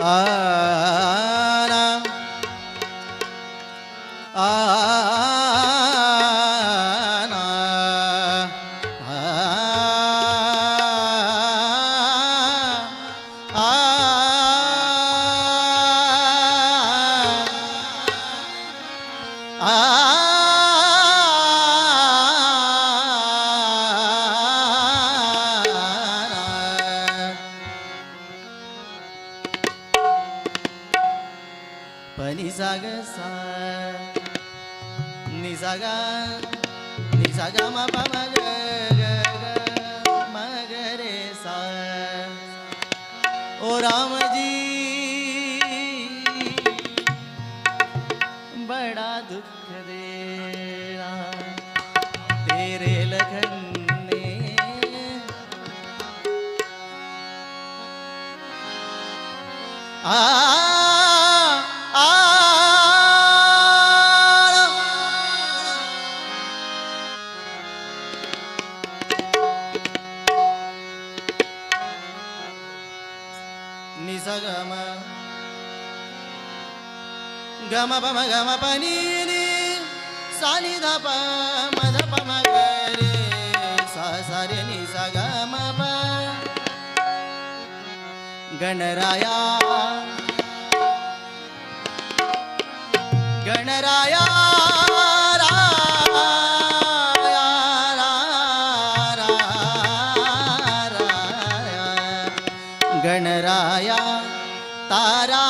哎 నిజగ సా నిజగ నిజగ మ పమగ మగరే సా ఓ రామజీ గమ గమ పమ గమ పని సాలిద పమ పమ గరే సరి ని స గమ ప గణరాయా గణరాయా তারা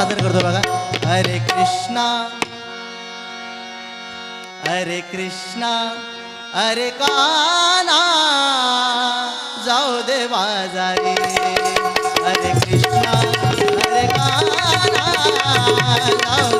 सादर करतो बघा हरे कृष्णा। हरे कृष्णा। हरे काना जाऊ दे बाजारी। हरे कृष्णा। हरे काना जाऊ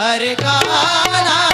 हर का